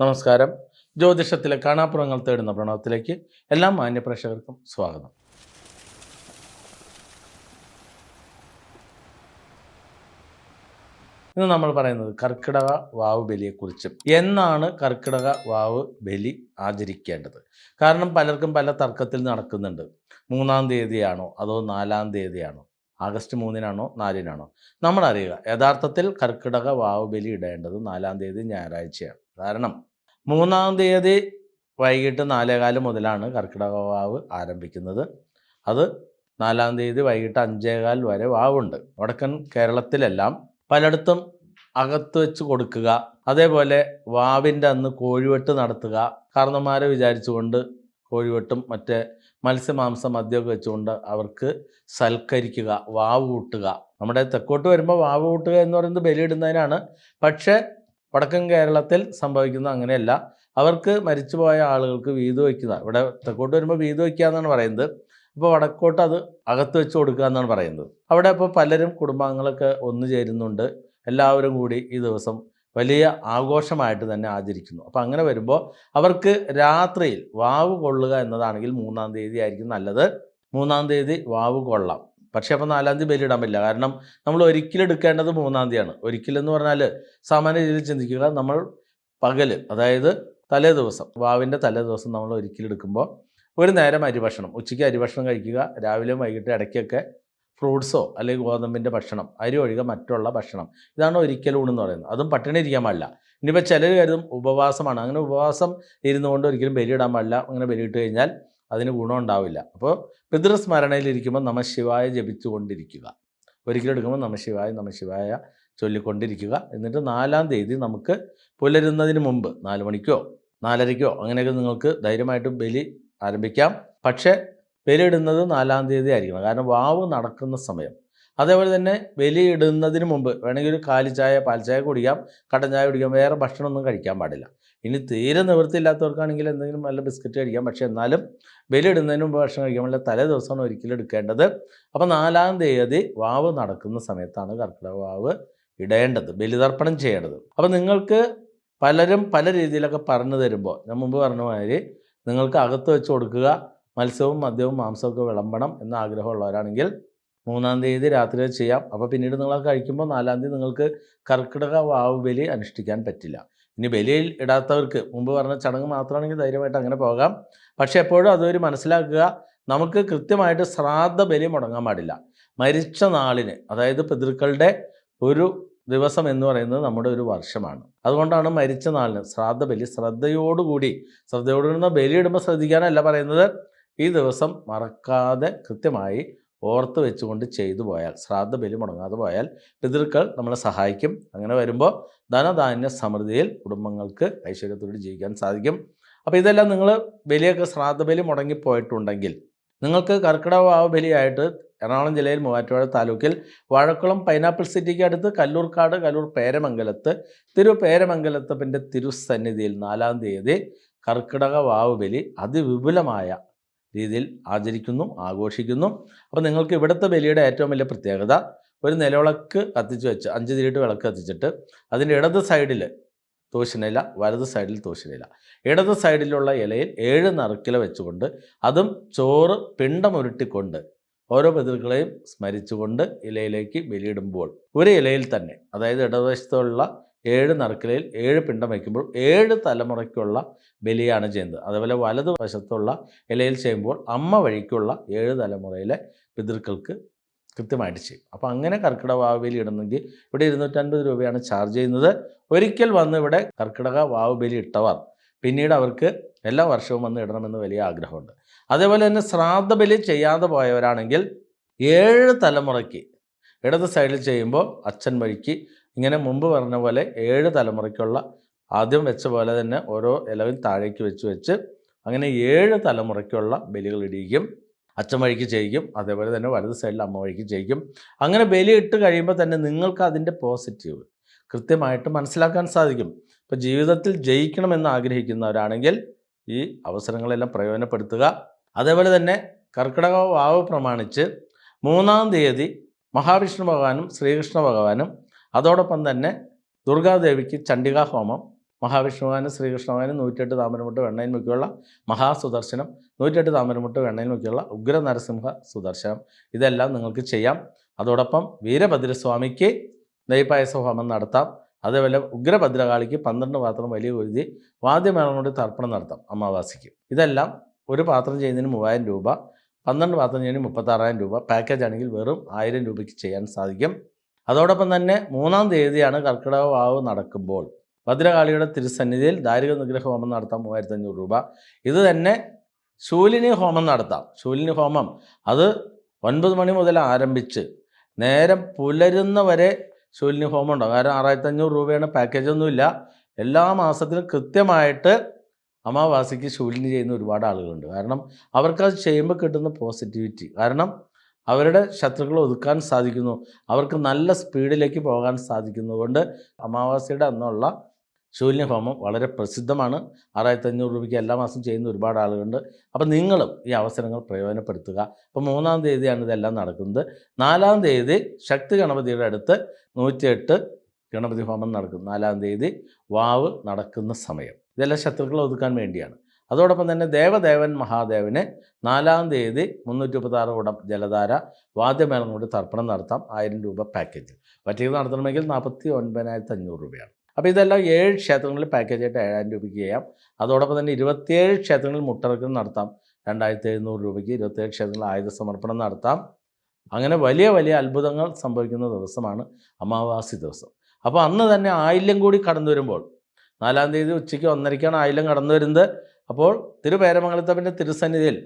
നമസ്കാരം. ജ്യോതിഷത്തിലെ കാണാപ്പുറങ്ങൾ തേടുന്ന പ്രണവത്തിലേക്ക് എല്ലാ മാന്യപ്രേക്ഷകർക്കും സ്വാഗതം. ഇന്ന് നമ്മൾ പറയുന്നത് കർക്കിടക വാവ് ബലിയെക്കുറിച്ച് എന്നാണ് കർക്കിടക വാവ് ബലി ആചരിക്കേണ്ടത്. കാരണം പലർക്കും പല തർക്കത്തിൽ നടക്കുന്നുണ്ട്. മൂന്നാം തീയതിയാണോ അതോ നാലാം തീയതിയാണോ? ആഗസ്റ്റ് മൂന്നിനാണോ നാലിനാണോ? നമ്മൾ അറിയുക യഥാർത്ഥത്തിൽ കർക്കിടക വാവ് ബലി ഇടേണ്ടത് നാലാം തീയതി ഞായറാഴ്ചയാണ്. കാരണം മൂന്നാം തീയതി വൈകിട്ട് നാലേകാൽ മുതലാണ് കർക്കിടകവാവ് ആരംഭിക്കുന്നത്. അത് നാലാം തീയതി വൈകിട്ട് അഞ്ചേകാൽ വരെ വാവുണ്ട്. വടക്കൻ കേരളത്തിലെല്ലാം പലയിടത്തും അകത്ത് വെച്ച് കൊടുക്കുക അതേപോലെ വാവിന്റെ അന്ന് കോഴിവെട്ട് നടത്തുക. കാരണന്മാരെ വിചാരിച്ചുകൊണ്ട് കോഴിവെട്ടും മറ്റേ മത്സ്യമാംസം മദ്യമൊക്കെ വെച്ചുകൊണ്ട് അവർക്ക് സൽക്കരിക്കുക വാവ് കൂട്ടുക. നമ്മുടെ തെക്കോട്ട് വരുമ്പോൾ വാവ് കൂട്ടുക എന്ന് പറയുന്നത് ബലിയിടുന്നതിനാണ്. പക്ഷേ വടക്കൻ കേരളത്തിൽ സംഭവിക്കുന്നത് അങ്ങനെയല്ല. അവർക്ക് മരിച്ചുപോയ ആളുകൾക്ക് വീത് വയ്ക്കുക. ഇവിടെ തെക്കോട്ട് വരുമ്പോൾ വീത് വയ്ക്കുക എന്നാണ് പറയുന്നത്. അപ്പോൾ വടക്കോട്ട് അത് അകത്ത് വെച്ച് കൊടുക്കുക എന്നാണ് പറയുന്നത്. അവിടെ ഇപ്പോൾ പലരും കുടുംബാംഗങ്ങളൊക്കെ ഒന്നു ചേരുന്നുണ്ട്. എല്ലാവരും കൂടി ഈ ദിവസം വലിയ ആഘോഷമായിട്ട് തന്നെ ആചരിക്കുന്നു. അപ്പോൾ അങ്ങനെ വരുമ്പോൾ അവർക്ക് രാത്രിയിൽ വാവ് കൊള്ളുക എന്നതാണെങ്കിൽ മൂന്നാം തീയതി ആയിരിക്കും നല്ലത്. മൂന്നാം തീയതി വാവ് കൊള്ളാം. പക്ഷേ അപ്പോൾ നാലാം തീയതി ബലിയിടാൻ പറ്റില്ല. കാരണം നമ്മൾ ഒരിക്കലും എടുക്കേണ്ടത് മൂന്നാം തീയതിയാണ്. ഒരിക്കലെന്ന് പറഞ്ഞാൽ സാമാന്യ രീതിയിൽ ചിന്തിക്കുക നമ്മൾ പകൽ അതായത് തലേ ദിവസം വാവിന്റെ തലേ ദിവസം നമ്മൾ ഒരിക്കലും എടുക്കുമ്പോൾ ഒരു നേരം അരിഭക്ഷണം ഉച്ചയ്ക്ക് അരിഭക്ഷണം കഴിക്കുക രാവിലെയും വൈകിട്ട് ഇടയ്ക്കൊക്കെ ഫ്രൂട്ട്സോ അല്ലെങ്കിൽ ഗോതമ്പിന്റെ ഭക്ഷണം അരി ഒഴികെ മറ്റുള്ള ഭക്ഷണം ഇതാണ് ഒരിക്കലൂണ് എന്ന് പറയുന്നത്. അതും പട്ടിണി ഇരിക്കാൻ പാടില്ല. ഇനിയിപ്പോൾ ചിലർ കരുതും ഉപവാസമാണ്. അങ്ങനെ ഉപവാസം ഇരുന്നുകൊണ്ട് ഒരിക്കലും ബലിയിടാൻ പാടില്ല. അങ്ങനെ ബലിയിട്ട് കഴിഞ്ഞാൽ അതിന് ഗുണമുണ്ടാവില്ല അപ്പോൾ പിതൃസ്മരണയിലിരിക്കുമ്പോൾ നമ ശിവായ ജപിച്ചുകൊണ്ടിരിക്കുക. ഒരിക്കലും എടുക്കുമ്പോൾ നമ ശിവായ നമ ശിവായ ചൊല്ലിക്കൊണ്ടിരിക്കുക. എന്നിട്ട് നാലാം തീയതി നമുക്ക് പുലരുന്നതിന് മുമ്പ് നാല് മണിക്കോ നാലരയ്ക്കോ അങ്ങനെയൊക്കെ നിങ്ങൾക്ക് ധൈര്യമായിട്ട് ബലി ആരംഭിക്കാം. പക്ഷേ ബലിയിടുന്നത് നാലാം തീയതി ആയിരിക്കണം. കാരണം വാവ് നടക്കുന്ന സമയം. അതേപോലെ തന്നെ ബലിയിടുന്നതിന് മുമ്പ് വേണമെങ്കിൽ ഒരു കാലിച്ചായ പാൽച്ചായ കുടിക്കാം കട്ടൻ ചായ കുടിക്കാം വേറെ ഭക്ഷണമൊന്നും കഴിക്കാൻ പാടില്ല. ഇനി തീരെ നിവൃത്തിയില്ലാത്തവർക്കാണെങ്കിൽ എന്തെങ്കിലും നല്ല ബിസ്ക്കറ്റ് കഴിക്കാം. പക്ഷേ എന്നാലും ബലിയിടുന്നതിന് മുമ്പ് ഭക്ഷണം കഴിക്കാൻ പാടില്ല തലേ ദിവസമാണ് ഒരിക്കലും എടുക്കേണ്ടത്. അപ്പോൾ നാലാം തീയതി വാവ് നടക്കുന്ന സമയത്താണ് കർക്കിടക വാവ് ഇടേണ്ടത് ബലിതർപ്പണം ചെയ്യേണ്ടത്. അപ്പോൾ നിങ്ങൾക്ക് പലരും പല രീതിയിലൊക്കെ പറഞ്ഞു തരുമ്പോൾ ഞാൻ മുമ്പ് പറഞ്ഞ മാതിരി നിങ്ങൾക്ക് അകത്ത് വെച്ച് കൊടുക്കുക മത്സ്യവും മദ്യവും മാംസമൊക്കെ വിളമ്പണം എന്ന ആഗ്രഹമുള്ളവരാണെങ്കിൽ മൂന്നാം തീയതി രാത്രി ചെയ്യാം. അപ്പോൾ പിന്നീട് നിങ്ങൾ കഴിക്കുമ്പോൾ നാലാം തീയതി നിങ്ങൾക്ക് കർക്കിടക വാവ് ബലി അനുഷ്ഠിക്കാൻ പറ്റില്ല. ഇനി ബലിയിൽ ഇടാത്തവർക്ക് മുമ്പ് പറഞ്ഞ ചടങ്ങ് മാത്രമാണെങ്കിൽ ധൈര്യമായിട്ട് അങ്ങനെ പോകാം. പക്ഷേ എപ്പോഴും അതൊരു മനസ്സിലാക്കുക നമുക്ക് കൃത്യമായിട്ട് ശ്രാദ്ധ ബലി മുടങ്ങാൻ പാടില്ല. മരിച്ച നാളിന് അതായത് പിതൃക്കളുടെ ഒരു ദിവസം എന്ന് പറയുന്നത് നമ്മുടെ ഒരു വർഷമാണ്. അതുകൊണ്ടാണ് മരിച്ച നാളിന് ശ്രാദ്ധ ബലി ശ്രദ്ധയോടുകൂടി ശ്രദ്ധയോടുകൂടി ബലി ഇടുമ്പോൾ ശ്രദ്ധിക്കാനല്ല പറയുന്നത് ഈ ദിവസം മറക്കാതെ കൃത്യമായി ഓർത്ത് വെച്ചുകൊണ്ട് ചെയ്തു പോയാൽ ശ്രാദ്ധ ബലി മുടങ്ങാതെ പോയാൽ പിതൃക്കൾ നമ്മളെ സഹായിക്കും. അങ്ങനെ വരുമ്പോൾ ധനധാന്യ സമൃദ്ധിയിൽ കുടുംബങ്ങൾക്ക് ഐശ്വര്യത്തോട് ജീവിക്കാൻ സാധിക്കും. അപ്പോൾ ഇതെല്ലാം നിങ്ങൾ ബലിയൊക്കെ ശ്രാദ്ധ ബലി മുടങ്ങിപ്പോയിട്ടുണ്ടെങ്കിൽ നിങ്ങൾക്ക് കർക്കിടക ബലിയായിട്ട് എറണാകുളം ജില്ലയിൽ മൂവാറ്റുപുഴ താലൂക്കിൽ വാഴക്കുളം പൈനാപ്പിൾ സിറ്റിക്ക് അടുത്ത് കല്ലൂർക്കാട് കല്ലൂർ പേരമംഗലത്ത് തിരു പേരമംഗലത്തപ്പിന്റെ തിരുസന്നിധിയിൽ നാലാം തീയതി കർക്കിടക വാവ് ബലി അതിവിപുലമായ രീതിയിൽ ആചരിക്കുന്നു ആഘോഷിക്കുന്നു. അപ്പോൾ നിങ്ങൾക്ക് ഇവിടുത്തെ ബലിയുടെ ഏറ്റവും വലിയ പ്രത്യേകത ഒരു നിലവിളക്ക് കത്തിച്ച് വെച്ച് അഞ്ച് തിരിയിട്ട് വിളക്ക് കത്തിച്ചിട്ട് അതിന്റെ ഇടത് സൈഡിൽ തൂശനില വലത് സൈഡിൽ തൂശനില. ഇടത് സൈഡിലുള്ള ഇലയിൽ ഏഴ് നറുക്കില വെച്ചുകൊണ്ട് അതും ചോറ് പിണ്ടമുരുട്ടിക്കൊണ്ട് ഓരോ പിതൃക്കളെയും സ്മരിച്ചുകൊണ്ട് ഇലയിലേക്ക് ബലിയിടുമ്പോൾ ഒരു ഇലയിൽ തന്നെ അതായത് ഇടതുവശത്തുള്ള ഏഴ് നറുക്കിലയിൽ ഏഴ് പിണ്ടം വയ്ക്കുമ്പോൾ ഏഴ് തലമുറയ്ക്കുള്ള ബലിയാണ് ചെയ്യുന്നത്. അതേപോലെ വലതു വശത്തുള്ള ഇലയിൽ ചെയ്യുമ്പോൾ അമ്മ വഴിക്കുള്ള ഏഴ് തലമുറയിലെ പിതൃക്കൾക്ക് കൃത്യമായിട്ട് ചെയ്യും. അപ്പോൾ അങ്ങനെ കർക്കിടക വാവ് ബലി ഇടുന്നെങ്കിൽ ഇവിടെ ഇരുന്നൂറ്റൻപത് രൂപയാണ് ചാർജ് ചെയ്യുന്നത്. ഒരിക്കൽ വന്ന് ഇവിടെ കർക്കിടക വാവ് ബലി ഇട്ടവർ പിന്നീട് അവർക്ക് എല്ലാ വർഷവും വന്ന് ഇടണമെന്ന് വലിയ ആഗ്രഹമുണ്ട്. അതേപോലെ തന്നെ ശ്രാദ്ധ ബലി ചെയ്യാതെ പോയവരാണെങ്കിൽ ഏഴ് തലമുറയ്ക്ക് ഇടത് സൈഡിൽ ചെയ്യുമ്പോൾ അച്ഛൻ വഴിക്ക് ഇങ്ങനെ മുമ്പ് പറഞ്ഞ പോലെ ഏഴ് തലമുറയ്ക്കുള്ള ആദ്യം വെച്ച പോലെ തന്നെ ഓരോ ഇലവും താഴേക്ക് വെച്ച് വെച്ച് അങ്ങനെ ഏഴ് തലമുറയ്ക്കുള്ള ബലികൾ ഇടിയിക്കും. അച്ഛൻ വഴിക്ക് ചെയ്യിക്കും. അതേപോലെ തന്നെ വലത് സൈഡിൽ അമ്മ വഴിക്ക് ചെയ്യിക്കും. അങ്ങനെ ബലി ഇട്ട് കഴിയുമ്പോൾ തന്നെ നിങ്ങൾക്ക് അതിന്റെ പോസിറ്റീവ് കൃത്യമായിട്ട് മനസ്സിലാക്കാൻ സാധിക്കും. ഇപ്പോൾ ജീവിതത്തിൽ ജയിക്കണമെന്ന് ആഗ്രഹിക്കുന്നവരാണെങ്കിൽ ഈ അവസരങ്ങളെല്ലാം പ്രയോജനപ്പെടുത്തുക. അതേപോലെ തന്നെ കർക്കിടക വാവ് പ്രമാണിച്ച് മൂന്നാം തീയതി മഹാവിഷ്ണു ഭഗവാനും ശ്രീകൃഷ്ണ ഭഗവാനും അതോടൊപ്പം തന്നെ ദുർഗാദേവിക്ക് ചണ്ഡികാ ഹോമം മഹാവിഷ്ണുവാനും ശ്രീകൃഷ്ണവാനും നൂറ്റെട്ട് താമരമുട്ട് വെണ്ണയിൽ മുക്കിയുള്ള മഹാസുദർശനം നൂറ്റെട്ട് താമരമുട്ട് വെണ്ണയിൽ മുക്കിയുള്ള ഉഗ്ര നരസിംഹ സുദർശനം. ഇതെല്ലാം നിങ്ങൾക്ക് ചെയ്യാം. അതോടൊപ്പം വീരഭദ്രസ്വാമിക്ക് നെയ്പായസ ഹോമം നടത്താം. അതേപോലെ ഉഗ്രഭദ്രകാളിക്ക് പന്ത്രണ്ട് പാത്രം വലിയ കുരുതി വാദ്യമേളം കൊണ്ട് തർപ്പണം നടത്താം അമാവാസിക്ക്. ഇതെല്ലാം ഒരു പാത്രം ചെയ്യുന്നതിന് മൂവായിരം രൂപ പന്ത്രണ്ട് പാത്രം ചെയ്യുന്നതിന് മുപ്പത്താറായിരം രൂപ. പാക്കേജ് ആണെങ്കിൽ വെറും ആയിരം രൂപയ്ക്ക് ചെയ്യാൻ സാധിക്കും. അതോടൊപ്പം തന്നെ മൂന്നാം തീയതിയാണ് കർക്കിടക വാവ് നടക്കുമ്പോൾ. ഭദ്രകാളിയുടെ തിരുസന്നിധിയിൽ ദാരിക നിഗ്രഹ ഹോമം നടത്താം മൂവായിരത്തി അഞ്ഞൂറ് രൂപ. ഇത് തന്നെ ശൂലിനി ഹോമം നടത്താം. ശൂലിനി ഹോമം അത് ഒൻപത് മണി മുതൽ ആരംഭിച്ച് നേരം പുലരുന്നവരെ ശൂലിനി ഹോമം ഉണ്ടാകും കാരണം ആറായിരത്തി അഞ്ഞൂറ് രൂപയാണ് പാക്കേജ് ഒന്നുമില്ല എല്ലാ മാസത്തിലും കൃത്യമായിട്ട് അമാവാസിക്ക് ശൂലിനി ചെയ്യുന്ന ഒരുപാട് ആളുകളുണ്ട്. കാരണം അവർക്കത് ചെയ്യുമ്പോൾ കിട്ടുന്ന പോസിറ്റിവിറ്റി കാരണം അവരുടെ ശത്രുക്കളെ ഒതുക്കാൻ സാധിക്കുന്നു. അവർക്ക് നല്ല സ്പീഡിലേക്ക് പോകാൻ സാധിക്കുന്നതുകൊണ്ട് അമാവാസിയുടെ അന്നുള്ള ശൂന്യ ഹോമം വളരെ പ്രസിദ്ധമാണ്. ആറായിരത്തി അഞ്ഞൂറ് രൂപയ്ക്ക് എല്ലാ മാസം ചെയ്യുന്ന ഒരുപാട് ആളുകളുണ്ട്. അപ്പം നിങ്ങളും ഈ അവസരങ്ങൾ പ്രയോജനപ്പെടുത്തുക. അപ്പോൾ മൂന്നാം തീയതിയാണ് ഇതെല്ലാം നടക്കുന്നത്. നാലാം തീയതി ശക്തി ഗണപതിയുടെ അടുത്ത് നൂറ്റിയെട്ട് ഗണപതി ഹോമം നടക്കുന്നു നാലാം തീയതി വാവ് നടക്കുന്ന സമയം. ഇതെല്ലാം ശത്രുക്കളെ ഒതുക്കാൻ വേണ്ടിയാണ്. അതോടൊപ്പം തന്നെ ദേവദേവൻ മഹാദേവന് നാലാം തീയതി മുന്നൂറ്റി മുപ്പത്താറ് കൂടം ജലധാര വാദ്യമേളം കൊണ്ട് തർപ്പണം നടത്താം. ആയിരം രൂപ പാക്കേജ് പറ്റിയത് നടത്തണമെങ്കിൽ നാൽപ്പത്തി ഒൻപതിനായിരത്തി അഞ്ഞൂറ് രൂപയാണ്. അപ്പോൾ ഇതെല്ലാം ഏഴ് ക്ഷേത്രങ്ങളിൽ പാക്കേജായിട്ട് ഏഴായിരം രൂപയ്ക്ക് ചെയ്യാം. അതോടൊപ്പം തന്നെ ഇരുപത്തിയേഴ് ക്ഷേത്രങ്ങളിൽ മുട്ടറക്കം നടത്താം. രണ്ടായിരത്തി എഴുന്നൂറ് രൂപയ്ക്ക് ഇരുപത്തിയേഴ് ക്ഷേത്രങ്ങളിൽ ആയുധ സമർപ്പണം നടത്താം. അങ്ങനെ വലിയ വലിയ അത്ഭുതങ്ങൾ സംഭവിക്കുന്ന ദിവസമാണ് അമാവാസി ദിവസം. അപ്പോൾ അന്ന് തന്നെ ആയില്യം കൂടി കടന്നു വരുമ്പോൾ നാലാം തീയതി ഉച്ചയ്ക്ക് ഒന്നരയ്ക്കാണ് ആയില്യം കടന്നു വരുന്നത്. അപ്പോൾ തിരുപേരമംഗലത്തപ്പന്റെ തിരുസന്നിധിയിൽ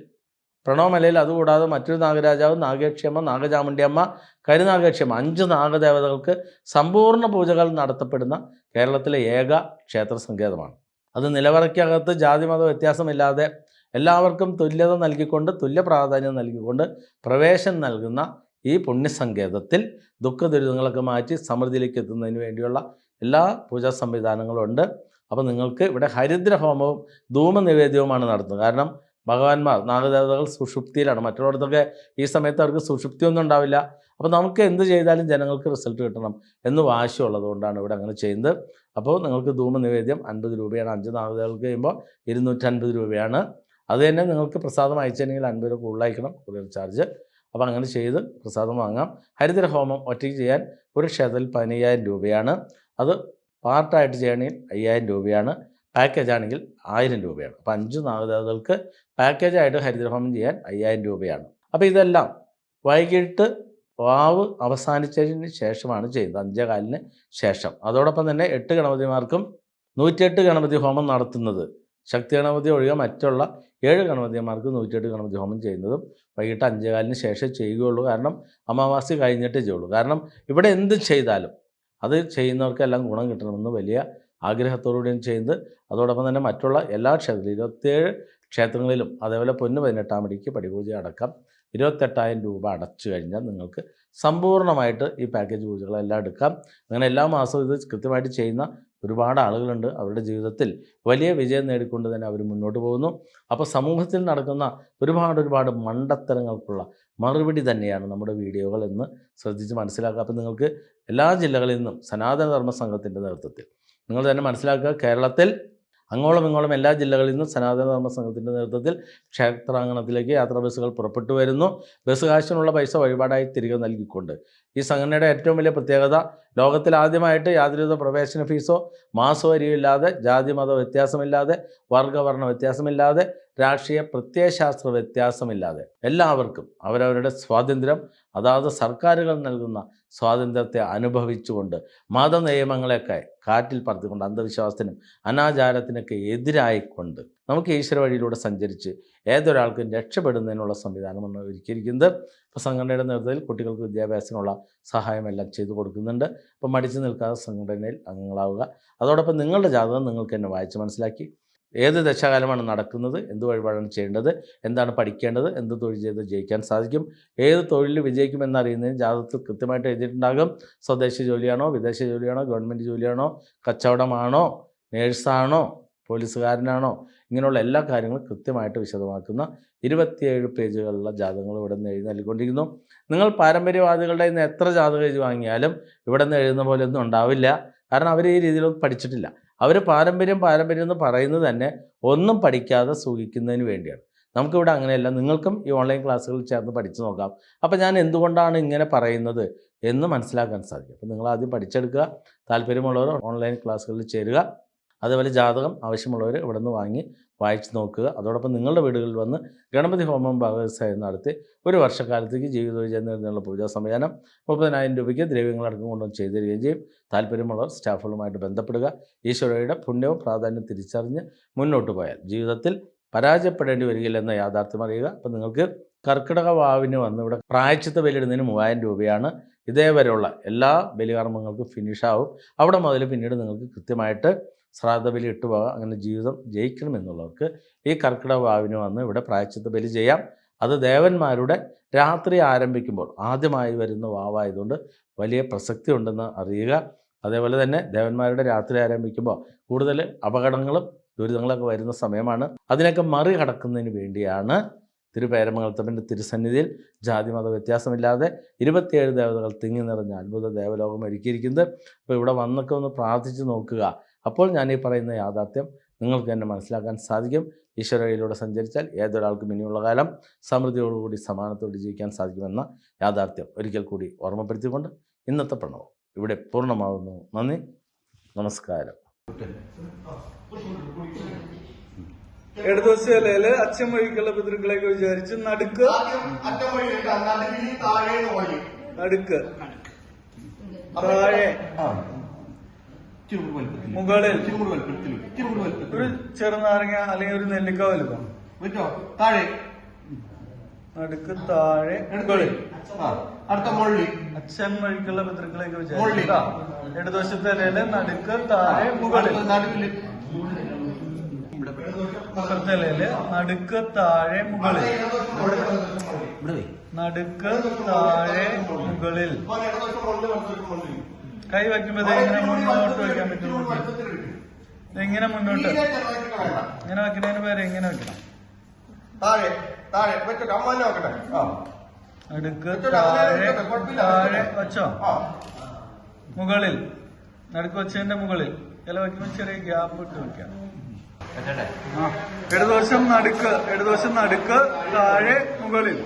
പ്രണവമലയിൽ അതുകൂടാതെ മറ്റൊരു നാഗരാജാവ് നാഗേക്ഷിയമ്മ നാഗചാമുണ്ടിയമ്മ കരുനാഗേക്ഷിയമ്മ അഞ്ച് നാഗദേവതകൾക്ക് സമ്പൂർണ പൂജകൾ നടത്തപ്പെടുന്ന കേരളത്തിലെ ഏക ക്ഷേത്ര സങ്കേതമാണ് അത് നിലവറയ്ക്കകത്ത് ജാതിമത വ്യത്യാസമില്ലാതെ എല്ലാവർക്കും തുല്യത നൽകിക്കൊണ്ട് തുല്യ പ്രാധാന്യം നൽകിക്കൊണ്ട് പ്രവേശനം നൽകുന്ന ഈ പുണ്യസങ്കേതത്തിൽ ദുഃഖ ദുരിതങ്ങളൊക്കെ മാറ്റി സമൃദ്ധിയിലേക്ക് എത്തുന്നതിന് വേണ്ടിയുള്ള എല്ലാ പൂജാ സംവിധാനങ്ങളും ഉണ്ട്. അപ്പോൾ നിങ്ങൾക്ക് ഇവിടെ ഹരിദ്ര ഹോമവും ധൂമ നിവേദ്യവുമാണ് നടത്തുന്നത്. കാരണം ഭഗവാന്മാർ നാഗദേവതകൾ സുഷുപ്തിയിലാണ്. മറ്റുള്ളവർക്കൊക്കെ ഈ സമയത്ത് അവർക്ക് സുഷുപ്തിയൊന്നും ഉണ്ടാവില്ല. അപ്പോൾ നമുക്ക് എന്ത് ചെയ്താലും ജനങ്ങൾക്ക് റിസൾട്ട് കിട്ടണം എന്ന് വാശിയുള്ളത് കൊണ്ടാണ് ഇവിടെ അങ്ങനെ ചെയ്യുന്നത്. അപ്പോൾ നിങ്ങൾക്ക് ധൂമ നിവേദ്യം അൻപത് രൂപയാണ്. അഞ്ച് നാഗദേവതകൾക്ക് കഴിയുമ്പോൾ ഇരുന്നൂറ്റൻപത് രൂപയാണ്. അത് തന്നെ നിങ്ങൾക്ക് പ്രസാദം അയച്ചിട്ടുണ്ടെങ്കിൽ അൻപത് രൂപ കൂടുതലയക്കണം കൂടുതൽ ചാർജ് അപ്പോൾ അങ്ങനെ ചെയ്ത് പ്രസാദം വാങ്ങാം. ഹരിദ്ര ഹോമം ഒറ്റയ്ക്ക് ചെയ്യാൻ ഒരു ക്ഷേത്രത്തിൽ പതിനയ്യായിരം രൂപയാണ്. അത് പാർട്ടായിട്ട് ചെയ്യണമെങ്കിൽ അയ്യായിരം രൂപയാണ് പാക്കേജ് ആണെങ്കിൽ ആയിരം രൂപയാണ്. അപ്പോൾ അഞ്ച് നാഗദേവതകൾക്ക് പാക്കേജായിട്ട് ഹരിദ്രഹോമം ചെയ്യാൻ അയ്യായിരം രൂപയാണ്. അപ്പോൾ ഇതെല്ലാം വൈകിട്ട് വാവ് അവസാനിച്ചതിന് ശേഷമാണ് ചെയ്യുന്നത്. അഞ്ചേകാലിന് ശേഷം. അതോടൊപ്പം തന്നെ എട്ട് ഗണപതിമാർക്കും നൂറ്റിയെട്ട് ഗണപതി ഹോമം നടത്തുന്നത്. ശക്തി ഗണപതി ഒഴികെ മറ്റുള്ള ഏഴ് ഗണപതിമാർക്ക് നൂറ്റിയെട്ട് ഗണപതി ഹോമം ചെയ്യുന്നതും വൈകിട്ട് അഞ്ചേകാലിന് ശേഷം ചെയ്യുകയുള്ളൂ. കാരണം അമാവാസി കഴിഞ്ഞിട്ടേ ചെയ്യുള്ളൂ. കാരണം ഇവിടെ എന്ത് ചെയ്താലും അത് ചെയ്യുന്നവർക്കെല്ലാം ഗുണം കിട്ടണമെന്ന് വലിയ ആഗ്രഹത്തോടുകൂടിയും ചെയ്യുന്നത്. അതോടൊപ്പം തന്നെ മറ്റുള്ള എല്ലാ ക്ഷേത്രത്തിലും ഇരുപത്തേഴ് ക്ഷേത്രങ്ങളിലും അതേപോലെ പൊന്ന് പതിനെട്ടാം മടിക്ക് പടിപൂജ അടക്കം ഇരുപത്തെട്ടായിരം രൂപ അടച്ചു കഴിഞ്ഞാൽ നിങ്ങൾക്ക് സമ്പൂർണമായിട്ട് ഈ പാക്കേജ് പൂജകളെല്ലാം എടുക്കാം. അങ്ങനെ എല്ലാ മാസവും ഇത് കൃത്യമായിട്ട് ചെയ്യുന്ന ഒരുപാട് ആളുകളുണ്ട്. അവരുടെ ജീവിതത്തിൽ വലിയ വിജയം നേടിക്കൊണ്ട് തന്നെ അവർ മുന്നോട്ട് പോകുന്നു. അപ്പോൾ സമൂഹത്തിൽ നടക്കുന്ന ഒരുപാട് ഒരുപാട് മണ്ടത്തരങ്ങൾക്കുള്ള മറുപടി തന്നെയാണ് നമ്മുടെ വീഡിയോകൾ എന്ന് ശ്രദ്ധിച്ച് മനസ്സിലാക്കുക. അപ്പോൾ നിങ്ങൾക്ക് എല്ലാ ജില്ലകളിൽ നിന്നും സനാതന ധർമ്മ സംഘത്തിന്റെ നേതൃത്വത്തിൽ നിങ്ങൾ തന്നെ മനസ്സിലാക്കുക. കേരളത്തിൽ അങ്ങോളം ഇങ്ങോളം എല്ലാ ജില്ലകളിൽ നിന്നും സനാതന ധർമ്മ സംഘത്തിന്റെ നേതൃത്വത്തിൽ ക്ഷേത്രാങ്കണത്തിലേക്ക് യാത്രാ ബസ്സുകൾ പുറപ്പെട്ടു വരുന്നു. ബസ് കാശിനുള്ള പൈസ വഴിപാടായി തിരികെ നൽകിക്കൊണ്ട് ഈ സംഘടനയുടെ ഏറ്റവും വലിയ പ്രത്യേകത ലോകത്തിൽ ആദ്യമായിട്ട് യാതൊരുവിധ പ്രവേശന ഫീസോ മാസോ ഇല്ലാതെ ജാതി മത വ്യത്യാസമില്ലാതെ വർഗവർണ വ്യത്യാസമില്ലാതെ രാഷ്ട്രീയ പ്രത്യയശാസ്ത്ര വ്യത്യാസമില്ലാതെ എല്ലാവർക്കും അവരവരുടെ സ്വാതന്ത്ര്യം അതാത് സർക്കാരുകൾ നൽകുന്ന സ്വാതന്ത്ര്യത്തെ അനുഭവിച്ചുകൊണ്ട് മതനിയമങ്ങളെയൊക്കെ കാറ്റിൽ പറത്തിക്കൊണ്ട് അന്ധവിശ്വാസത്തിനും അനാചാരത്തിനൊക്കെ എതിരായിക്കൊണ്ട് നമുക്ക് ഈശ്വര വഴിയിലൂടെ സഞ്ചരിച്ച് ഏതൊരാൾക്കും രക്ഷപ്പെടുന്നതിനുള്ള സംവിധാനമാണ് ഒരുക്കിയിരിക്കുന്നത്. ഇപ്പോൾ സംഘടനയുടെ നേതൃത്വത്തിൽ കുട്ടികൾക്ക് വിദ്യാഭ്യാസത്തിനുള്ള സഹായമെല്ലാം ചെയ്തു കൊടുക്കുന്നുണ്ട്. അപ്പോൾ മടിച്ചു നിൽക്കാതെ സംഘടനയിൽ അംഗങ്ങളാവുക. അതോടൊപ്പം നിങ്ങളുടെ ജാതകം നിങ്ങൾക്ക് തന്നെ വായിച്ച് മനസ്സിലാക്കി. ഏത് ദശാകാലമാണ് നടക്കുന്നത്? എന്ത് വഴിപാടാണ് ചെയ്യേണ്ടത്? എന്താണ് പഠിക്കേണ്ടത്? എന്ത് തൊഴിൽ ചെയ്ത് ജയിക്കാൻ സാധിക്കും? ഏത് തൊഴിൽ വിജയിക്കുമെന്നറിയുന്നതിന് ജാതകത്തിൽ കൃത്യമായിട്ട് എഴുതിയിട്ടുണ്ടാകും. സ്വദേശി ജോലിയാണോ? വിദേശ ജോലിയാണോ? ഗവൺമെന്റ് ജോലിയാണോ? കച്ചവടമാണോ? നേഴ്സാണോ? പോലീസുകാരനാണോ? ഇങ്ങനെയുള്ള എല്ലാ കാര്യങ്ങളും കൃത്യമായിട്ട് വിശദമാക്കുന്ന ഇരുപത്തിയേഴ് പേജുകളുള്ള ജാതകങ്ങൾ ഇവിടെ നിന്ന് എഴുതി നൽകിക്കൊണ്ടിരിക്കുന്നു. നിങ്ങൾ പാരമ്പര്യവാദികളുടെ നിന്ന് എത്ര ജാതകം എഴുതി വാങ്ങിയാലും ഇവിടെ നിന്ന് എഴുതുന്ന പോലെ ഒന്നും ഉണ്ടാവില്ല. കാരണം അവർ ഈ രീതിയിലൊന്നും പഠിച്ചിട്ടില്ല. അവർ പാരമ്പര്യം പാരമ്പര്യം എന്ന് പറയുന്നത് തന്നെ ഒന്നും പഠിക്കാതെ സൂക്ഷിക്കുന്നതിന് വേണ്ടിയാണ്. നമുക്കിവിടെ അങ്ങനെയല്ല. നിങ്ങൾക്കും ഈ ഓൺലൈൻ ക്ലാസ്സുകളിൽ ചേർന്ന് പഠിച്ചു നോക്കാം. അപ്പോൾ ഞാൻ എന്തുകൊണ്ടാണ് ഇങ്ങനെ പറയുന്നത് എന്ന് മനസ്സിലാക്കാൻ സാധിക്കും. അപ്പോൾ നിങ്ങൾ ആദ്യം പഠിച്ചെടുക്കുക. താല്പര്യമുള്ളവർ ഓൺലൈൻ ക്ലാസ്സുകളിൽ ചേരുക. അതുപോലെ ജാതകം ആവശ്യമുള്ളവർ ഇവിടെ നിന്ന് വാങ്ങി വായിച്ച് നോക്കുക. അതോടൊപ്പം നിങ്ങളുടെ വീടുകളിൽ വന്ന് ഗണപതി ഹോമം ഭാഗവസായം നടത്തി ഒരു വർഷക്കാലത്തേക്ക് ജീവിത വിജയം നേടുന്നതിനുള്ള പൂജാ സംവിധാനം മുപ്പതിനായിരം രൂപയ്ക്ക് ദ്രവ്യങ്ങളടക്കം കൊണ്ടുവന്ന് ചെയ്തു തരികയും ചെയ്യും. താല്പര്യമുള്ളവർ സ്റ്റാഫുകളുമായിട്ട് ബന്ധപ്പെടുക. ഈശ്വരയുടെ പുണ്യവും പ്രാധാന്യം തിരിച്ചറിഞ്ഞ് മുന്നോട്ട് പോയാൽ ജീവിതത്തിൽ പരാജയപ്പെടേണ്ടി വരികയില്ലെന്ന യാഥാർത്ഥ്യം അറിയുക. അപ്പം നിങ്ങൾക്ക് കർക്കിടക വാവിന് വന്ന് ഇവിടെ പ്രായച്ചിത്ത ബലിയിടുന്നതിന് മൂവായിരം രൂപയാണ് ഇതേവരെയുള്ള എല്ലാ ബലികർമ്മങ്ങൾക്കും ഫിനിഷാവും അവിടെ മുതൽ പിന്നീട് നിങ്ങൾക്ക് കൃത്യമായിട്ട് ശ്രാദ്ധ ബലി ഇട്ടുപോകാം അങ്ങനെ ജീവിതം ജയിക്കണം എന്നുള്ളവർക്ക് ഈ കർക്കിടക വാവിന് വന്ന് ഇവിടെ പ്രായച്ചിത്ത ബലി ചെയ്യാം. അത് ദേവന്മാരുടെ രാത്രി ആരംഭിക്കുമ്പോൾ ആദ്യമായി വരുന്ന വാവായതുകൊണ്ട് വലിയ പ്രസക്തി ഉണ്ടെന്ന് അറിയുക. അതേപോലെ തന്നെ ദേവന്മാരുടെ രാത്രി ആരംഭിക്കുമ്പോൾ കൂടുതൽ അപകടങ്ങളും ദുരിതങ്ങളൊക്കെ വരുന്ന സമയമാണ്. അതിനൊക്കെ മറികടക്കുന്നതിന് വേണ്ടിയാണ് തിരുപേരമംഗലത്തപ്പന്റെ തിരുസന്നിധിയിൽ ജാതിമത വ്യത്യാസമില്ലാതെ ഇരുപത്തിയേഴ് ദേവതകൾ തിങ്ങി നിറഞ്ഞ അത്ഭുത ദേവലോകം ഒരുക്കിയിരിക്കുന്നത്. അപ്പോൾ ഇവിടെ വന്നൊക്കെ ഒന്ന് പ്രാർത്ഥിച്ച് നോക്കുക. അപ്പോൾ ഞാൻ ഈ പറയുന്ന യാഥാർത്ഥ്യം നിങ്ങൾക്ക് തന്നെ മനസ്സിലാക്കാൻ സാധിക്കും. ഈശ്വരയിലൂടെ സഞ്ചരിച്ചാൽ ഏതൊരാൾക്കും ഇനിയുള്ള കാലം സമൃദ്ധിയോടുകൂടി സമാനത്തോടെ ജീവിക്കാൻ സാധിക്കുമെന്ന യാഥാർത്ഥ്യം ഒരിക്കൽ കൂടി ഓർമ്മപ്പെടുത്തിക്കൊണ്ട് ഇന്നത്തെ പ്രണവം ഇവിടെ പൂർണമാകുന്നു നന്ദി. നമസ്കാരം. ഇടതുവശയിൽ അച്ഛൻ വഴിക്കുള്ള പിതൃക്കളെയൊക്കെ വിചാരിച്ച് നടുക്ക്. മുകളിൽ. ഒരു ചെറുനാരങ്ങ അല്ലെങ്കിൽ ഒരു നെല്ലിക്ക വലുപ്പം താഴെ. നടുക്ക് താഴെ. മുകളിൽ ആ, അടുത്ത മുള്ളി അച്ഛൻ വഴിക്കുള്ള പിതൃക്കളെയൊക്കെ മുകളിൽ. വിചാരിച്ച് ഇടതുവശത്തെ ഇലയിൽ നടുക്ക് താഴെ മുകളിൽ. അടുത്ത നടുവിൽ ഇലയിൽ നടുക്ക് താഴെ മുകളിൽ. നടുക്ക് താഴെ മുകളിൽ. ഇപ്പൊ ഇടതുവശം മുകളിൽ വലതുവശം മുകളിൽ. കൈ വയ്ക്കുമ്പോ ഇങ്ങനെ എങ്ങനെ മുന്നോട്ട് വെക്കാൻ പറ്റും എങ്ങനെ മുന്നോട്ട് ഇങ്ങനെ വെക്കുന്നതിന് പേര് എങ്ങനെ വെക്കണം താഴെ താഴെ നോക്കട്ടെ ആ. നടുക്ക് താഴെ താഴെ. വെച്ചോ? മുകളിൽ നടുക്ക് വെച്ചതിന്റെ മുകളിൽ. ഇല വെക്കുമ്പോ ചെറിയ ഗ്യാപ്പ് ഇട്ട് വെക്കാം. ഇടതുവശം നടുക്ക് ഇടതുവശം നടുക്ക് താഴെ മുകളിൽ.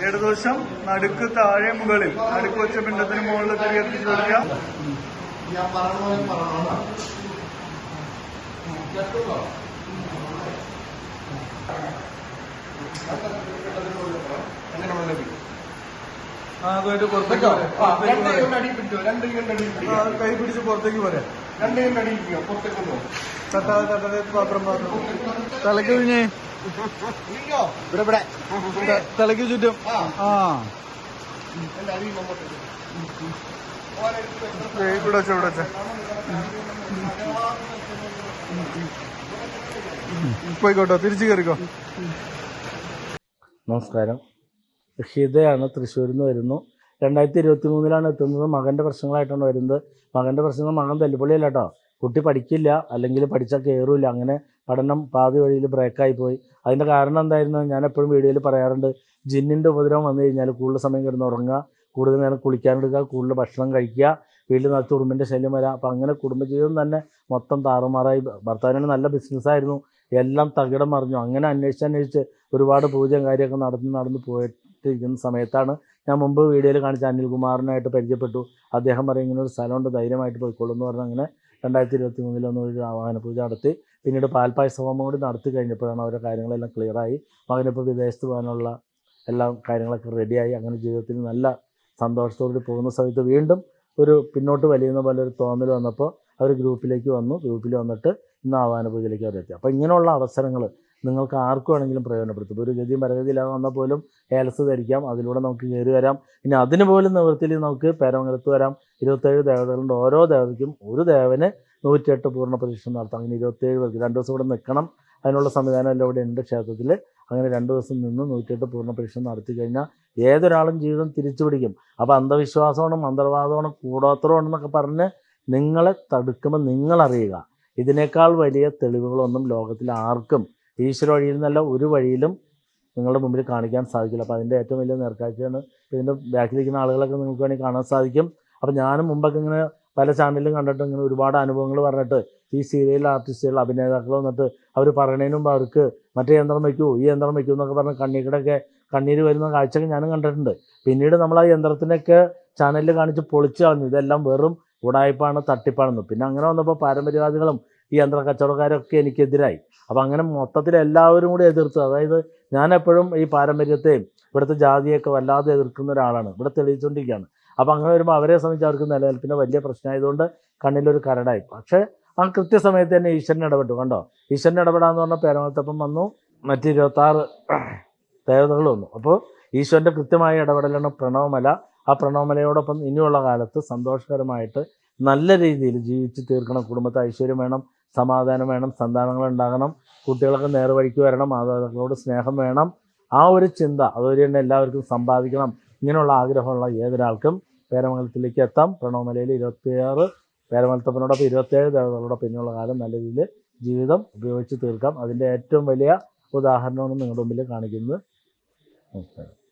ഇടതുവശം നടുക്ക് താഴെ മുകളിൽ. നടുക്ക് വെച്ച പിണ്ടത്തിന് മുകളിൽ തിരികെ എത്തിച്ചു കൊടുക്കാം ഞാൻ പറഞ്ഞ അതുമായിട്ട് പുറത്തേക്ക് കൈ പിടിച്ചോ പുറത്തേക്ക് പോരെ തട്ടാതെ തട്ടാതെ പാത്രം പാത്രം. തലക്ക് ഇവിടെ ചുറ്റും. ആ. ഇവിടെ വെച്ചോ ഇവിടെ വെച്ചോ. പോയിക്കോട്ടോ തിരിച്ചു കയറിക്കോ നമസ്കാരം. ഹിതയാണ് തൃശ്ശൂരിൽ നിന്ന് വരുന്നു. രണ്ടായിരത്തി ഇരുപത്തി മൂന്നിലാണ് എത്തുന്നത്. മകന്റെ പ്രശ്നങ്ങളായിട്ടാണ് വരുന്നത്. മകന്റെ പ്രശ്നങ്ങൾ മകൻ തല്ലുപൊളിയല്ല കേട്ടോ. കുട്ടി പഠിക്കില്ല അല്ലെങ്കിൽ പഠിച്ചാൽ കയറില്ല അങ്ങനെ പഠനം പാതി വഴിയിൽ ബ്രേക്കായി പോയി. അതിന്റെ കാരണം എന്തായിരുന്നു? ഞാൻ എപ്പോഴും വീഡിയോയിൽ പറയാറുണ്ട് ജിന്നിന്റെ ഉപദ്രവം വന്നു കഴിഞ്ഞാൽ കൂടുതൽ സമയം കിടന്ന് ഉറങ്ങുക കൂടുതൽ നേരം കുളിക്കാനെടുക്കുക കൂടുതൽ ഭക്ഷണം കഴിക്കുക വീട്ടിൽ നിറച്ച് ഉറുമ്പിന്റെ ശല്യം വരാം. അപ്പം അങ്ങനെ കുടുംബജീവിതം തന്നെ മൊത്തം താറുമാറായി. ഭർത്താവിന് നല്ല ബിസിനസ്സായിരുന്നു എല്ലാം തകിടം മറിഞ്ഞു. അങ്ങനെ അന്വേഷിച്ച് അന്വേഷിച്ച് ഒരുപാട് പൂജയും കാര്യമൊക്കെ നടന്ന് നടന്ന് പോയിട്ടിരിക്കുന്ന സമയത്താണ് ഞാൻ മുമ്പ് വീഡിയോയിൽ കാണിച്ച അനിൽകുമാറിനായിട്ട് പരിചയപ്പെട്ടു. അദ്ദേഹം പറയും ഇങ്ങനെ ഒരു സ്ഥലമുണ്ട് ധൈര്യമായിട്ട് പോയിക്കൊള്ളൂ എന്ന് അങ്ങനെ രണ്ടായിരത്തി ഇരുപത്തി മൂന്നിലൊന്ന് ഒരു വാഹന പൂജ നടത്തി. പിന്നീട് പാൽപ്പായസ ഹോമം കൂടി നടത്തി കഴിഞ്ഞപ്പോഴാണ് അവരുടെ കാര്യങ്ങളെല്ലാം ക്ലിയറായി മകനിപ്പോൾ വിദേശത്ത് പോകാനുള്ള എല്ലാ കാര്യങ്ങളൊക്കെ റെഡിയായി അങ്ങനെ ജീവിതത്തിൽ നല്ല സന്തോഷത്തോടെ പോകുന്ന സമയത്ത് വീണ്ടും ഒരു പിന്നോട്ട് വലിയുന്ന പോലെ ഒരു തോന്നൽ വന്നപ്പോൾ അവർ ഗ്രൂപ്പിലേക്ക് വന്നു. ഗ്രൂപ്പിൽ വന്നിട്ട് ഇന്ന് ആഹ്വാന പൂജയിലേക്ക് അവരെത്തി. അപ്പോൾ ഇങ്ങനെയുള്ള അവസരങ്ങൾ നിങ്ങൾക്ക് ആർക്കും ആണെങ്കിലും പ്രയോജനപ്പെടുത്തും. ഒരു ഗതിയും പരഗതിയിലാകാൻ വന്നാൽ പോലും ഏലസ് ധരിക്കാം അതിലൂടെ നമുക്ക് കയറി വരാം. ഇനി അതിന് പോലും നിവൃത്തിയിൽ നമുക്ക് പേരമംഗലത്ത് വരാം. ഇരുപത്തേഴ് ദേവതകളുണ്ട്. ഓരോ ദേവതയ്ക്കും ഒരു ദേവന് നൂറ്റിയെട്ട് പൂർണ പരീക്ഷണം നടത്താം. അങ്ങനെ ഇരുപത്തേഴ് പേർക്ക് രണ്ട് ദിവസം ഇവിടെ നിൽക്കണം. അതിനുള്ള സംവിധാനം എല്ലാം ഇവിടെ ഉണ്ട് ക്ഷേത്രത്തിൽ അങ്ങനെ രണ്ട് ദിവസം നിന്ന് നൂറ്റിയെട്ട് പൂർണ പരീക്ഷണം നടത്തി കഴിഞ്ഞാൽ ഏതൊരാളും ജീവിതം തിരിച്ചു പിടിക്കും. അപ്പോൾ അന്ധവിശ്വാസമാണ് മന്ത്രവാദമാണ് കൂടോത്രമാണെന്നൊക്കെ പറഞ്ഞ് നിങ്ങളെ തടുക്കുമ്പോൾ നിങ്ങളറിയുക. ഇതിനേക്കാൾ വലിയ തെളിവുകളൊന്നും ലോകത്തിൽ ആർക്കും ഈശ്വര വഴിയിൽ നിന്നല്ല ഒരു വഴിയിലും നിങ്ങളുടെ മുമ്പിൽ കാണിക്കാൻ സാധിക്കില്ല. അപ്പോൾ അതിന്റെ ഏറ്റവും വലിയ നേർക്കാഴ്ചയാണ് ഇതിന്റെ ബാക്കിലിരിക്കുന്ന ആളുകളൊക്കെ നിങ്ങൾക്ക് വേണമെങ്കിൽ കാണാൻ സാധിക്കും. അപ്പോൾ ഞാനും മുമ്പൊക്കെ ഇങ്ങനെ പല ചാനലിലും കണ്ടിട്ട് ഇങ്ങനെ ഒരുപാട് അനുഭവങ്ങൾ പറഞ്ഞിട്ട് ഈ സീരിയൽ ആർട്ടിസ്റ്റുകൾ അഭിനേതാക്കൾ വന്നിട്ട് അവർ പറയണതിന് അവർക്ക് മറ്റേ യന്ത്രം വയ്ക്കൂ ഈ യന്ത്രം വയ്ക്കൂ എന്നൊക്കെ പറഞ്ഞ് കണ്ണീരുടെയൊക്കെ കണ്ണീര് വരുന്ന കാഴ്ചയൊക്കെ ഞാനും കണ്ടിട്ടുണ്ട്. പിന്നീട് നമ്മൾ ആ യന്ത്രത്തിനൊക്കെ ചാനലിൽ കാണിച്ച് പൊളിച്ചു കളഞ്ഞു. ഇതെല്ലാം വെറും ഉടായ്പാണ് തട്ടിപ്പാണെന്ന്. പിന്നെ അങ്ങനെ വന്നപ്പോൾ പാരമ്പര്യവാദികളും ഈ യന്ത്ര കച്ചവടക്കാരൊക്കെ എനിക്കെതിരായി. അപ്പോൾ അങ്ങനെ മൊത്തത്തിൽ എല്ലാവരും കൂടി എതിർത്തു. അതായത് ഞാനെപ്പോഴും ഈ പാരമ്പര്യത്തെയും ഇവിടുത്തെ ജാതിയൊക്കെ വല്ലാതെ എതിർക്കുന്ന ഒരാളാണ്. ഇവിടെ തെളിയിച്ചുകൊണ്ടിരിക്കുകയാണ് അപ്പോൾ അങ്ങനെ വരുമ്പോൾ അവരെ സംബന്ധിച്ച് അവർക്ക് നിലനിൽപ്പിന് വലിയ പ്രശ്നമായതുകൊണ്ട് കണ്ണിലൊരു കരടായി. പക്ഷേ ആ കൃത്യസമയത്ത് തന്നെ ഈശ്വരൻ ഇടപെട്ടു. കണ്ടോ? ഈശ്വരൻ ഇടപെടാന്ന് പറഞ്ഞാൽ പേരമത്തപ്പം വന്നു. മറ്റ് ഇരുപത്താറ് ദേവതകൾ വന്നു. അപ്പോൾ ഈശ്വരന്റെ കൃത്യമായ ഇടപെടലാണ് പ്രണവമല. ആ പ്രണവമലയോടൊപ്പം ഇനിയുള്ള കാലത്ത് സന്തോഷകരമായിട്ട് നല്ല രീതിയിൽ ജീവിച്ച് തീർക്കണം കുടുംബത്തെ ഐശ്വര്യം വേണം. സമാധാനം വേണം സന്താനങ്ങൾ ഉണ്ടാകണം കുട്ടികളൊക്കെ നേർവഴിക്ക് വരണം മാതാപിതാക്കളോട് സ്നേഹം വേണം. ആ ഒരു ചിന്ത അതുവഴി തന്നെ എല്ലാവർക്കും സമ്പാദിക്കണം ഇങ്ങനെയുള്ള ആഗ്രഹമുള്ള ഏതൊരാൾക്കും പേരമംഗലത്തിലേക്ക് എത്താം. പ്രണവമലയിൽ ഇരുപത്തിയാറ് പേരമംഗലത്തപ്പനോടൊപ്പം ഇരുപത്തേഴ് ദേവതകളോടൊപ്പം ഇനിയുള്ള കാലം നല്ല രീതിയിൽ ജീവിതം ഉപയോഗിച്ച് തീർക്കാം. അതിന്റെ ഏറ്റവും വലിയ ഉദാഹരണമാണ് നിങ്ങളുടെ മുമ്പിൽ കാണിക്കുന്നത്. നമസ്കാരം.